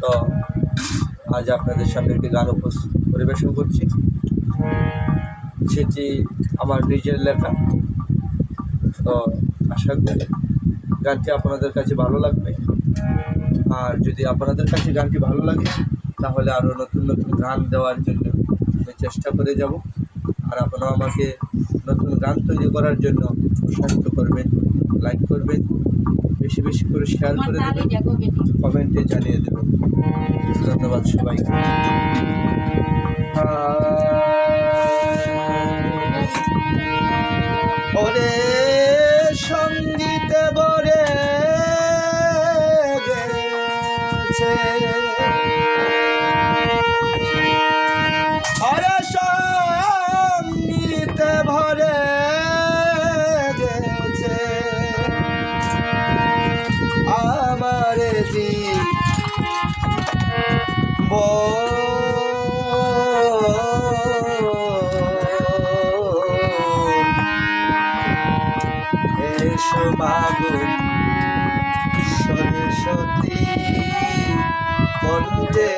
তো আজ আপনাদের সামনে একটি গান পরিবেশন করছি। সেটি আমার নিজের লেখা। তো আশা করি গানটি আপনাদের কাছে ভালো লাগবে। আর যদি আপনাদের কাছে গানটি ভালো লাগে, তাহলে আরও নতুন নতুন গান দেওয়ার জন্য আমি চেষ্টা করে যাব। আর আপনারা আমাকে নতুন গান তৈরি করার জন্য উৎসাহিত করবেন লাইক করবেন বেশি বেশি করে শেয়ার করে দেবেন কমেন্টে জানিয়ে দেবেন। ধন্যবাদ সবাইকে। ওরে! এসো মাগো সরস্বতী কণ্ঠে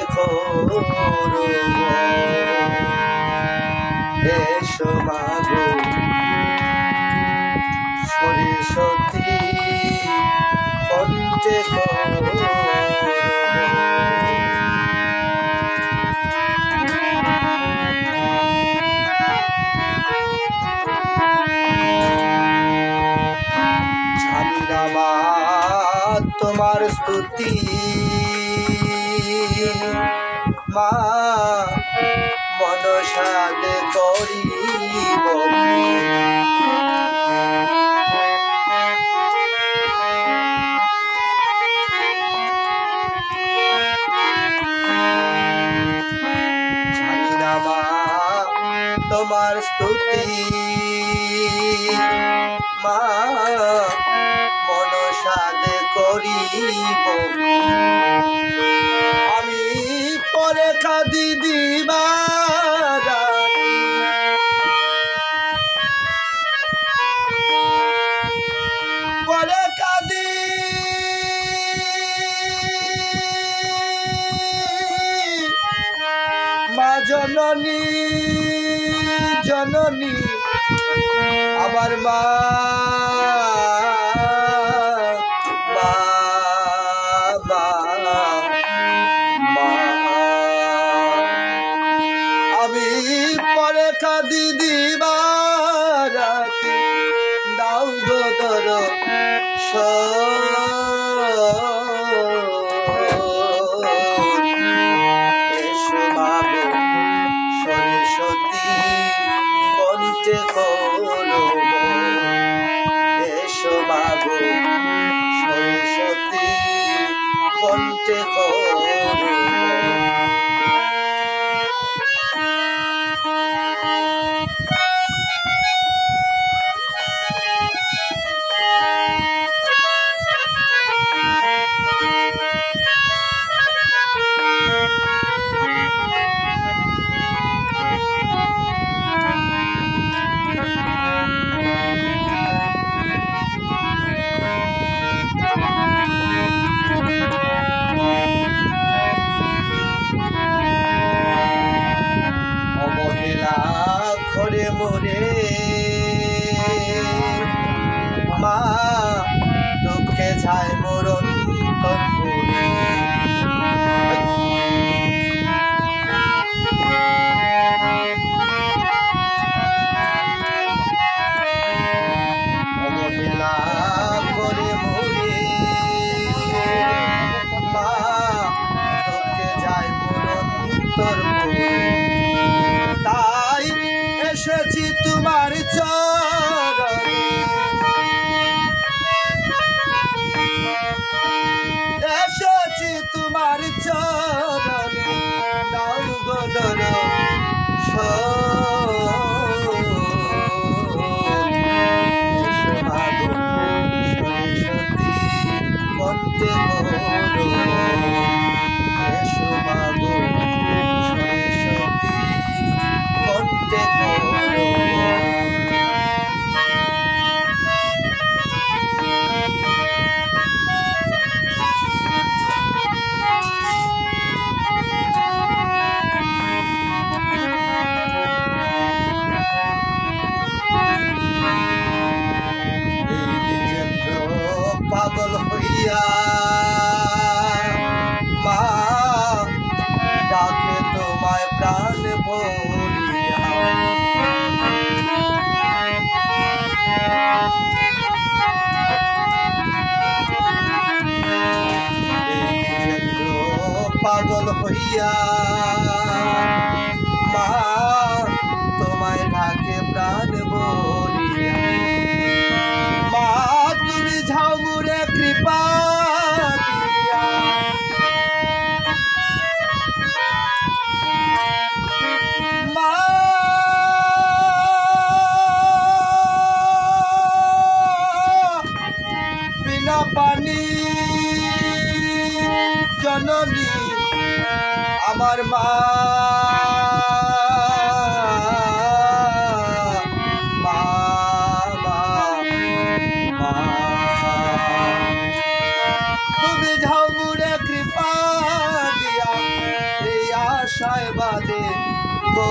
মাগো সরস্বতী তোমার স্তুতি। মা মনসাদ করি জানি তোমার স্তুতি। মা মনসাদে করিব। আমি পরে কাঁদি দিবা পরে কাঁদি। মা জননী জননী আমার মা কাঁদি দাও গদর সরস্বতী কণ্ঠে করব time. এই দ্বিজেন্দ্র পাগল হইয়া? বিনা পানি। জননী আমার মা। তুমি ঝাউমুরে কৃপা দিয়া এই আশায় বাদে গো